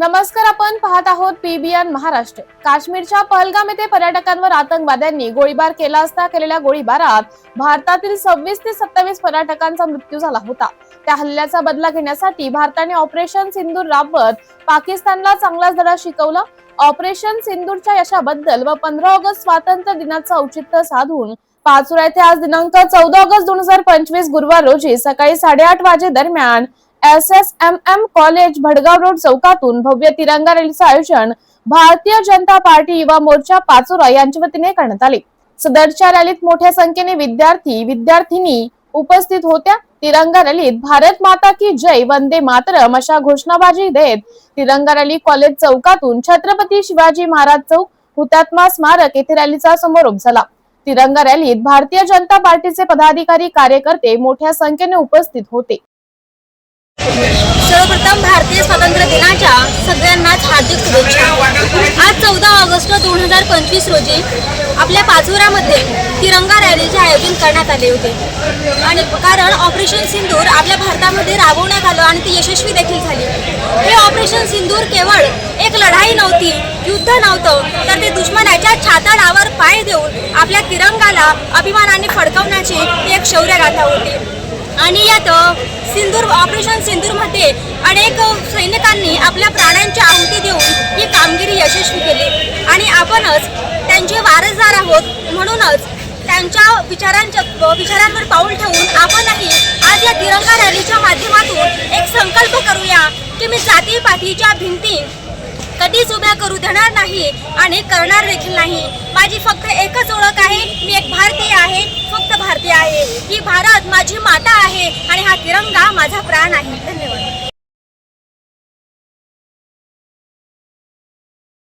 नमस्कार आपण पाहत आहोत पीबीएन महाराष्ट्र. काश्मीरच्या पहलगाम येथे पर्यटकांवर आतंकवाद्यांनी गोळीबार केला असता केलेल्या गोळीबारात भारतातील सव्वीस ते सत्तावीस पर्यटकांचा मृत्यू झाला होता. त्या हल्ल्याचा बदला घेण्यासाठी भारताने ऑपरेशन सिंदूर राबवत पाकिस्तानला चांगलाच धडा शिकवला. ऑपरेशन सिंदूरच्या यशाबद्दल व पंधरा ऑगस्ट स्वातंत्र्य दिनाचं औचित्य साधून पाचोरा येथे आज दिनांक चौदा ऑगस्ट दोन हजार पंचवीस गुरुवार रोजी सकाळी साडेआठ वाजे दरम्यान S S M M college Bhadgaon road चौकातून भव्य तिरंगा रॅलीचं आयोजन भारतीय जनता पार्टी युवा मोर्चा पाचोरा यांच्या वतीने करण्यात आले. सदरच्या रॅलीत मोठ्या संख्येने विद्यार्थी विद्यार्थिनी उपस्थित होत्या. तिरंगा रॅलीत भारत माता की जय वंदे मातरम अशा घोषणाबाजी देत तिरंगा रॅली कॉलेज चौकातून छत्रपती शिवाजी महाराज चौक हुतात्मा स्मारक येथे रॅलीचा समारोप झाला. तिरंगा रॅलीत भारतीय जनता पार्टीचे पदाधिकारी कार्यकर्ते मोठ्या संख्येने उपस्थित होते. प्रथम भारतीय स्वातंत्र्य दिनाच्या सगळ्यांनाच हार्दिक शुभेच्छा. आज चौदा ऑगस्ट दोन हजार पंचवीस रोजी आपल्या पाचोऱ्यामध्ये तिरंगा रॅलीचे आयोजन करण्यात आले होते. आणि कारण ऑपरेशन सिंदूर आपल्या भारतामध्ये राबवण्यात आलं आणि ती यशस्वी देखील झाली. हे ऑपरेशन सिंदूर केवळ एक लढाई नव्हती युद्ध नव्हतं तर ते दुश्मनाच्या छाताडावर पाय देऊन आपल्या तिरंगाला अभिमानाने फडकवण्याची एक शौर्यगाथा होती. आणि यात सिंदूर ऑपरेशन सिंदूरमध्ये अनेक सैनिकांनी आपल्या प्राण्यांची आहुती देऊन ही कामगिरी यशस्वी केली. आणि आपणच त्यांचे वारसदार आहोत म्हणूनच त्यांच्या विचारांच्या विचारांवर पाऊल ठेवून आपणही आज या तिरंगा रॅलीच्या माध्यमातून एक संकल्प करूया की मी जातीपातीच्या भिंती कधीच उभ्या करू देणार नाही आणि करणार देखील नाही. माझी फक्त एकच ओळख आहे मी एक भारतीय आहे. आहे. ही भारत माझी माता आहे आणि हा तिरंगा माझा प्राण आहे. धन्यवाद.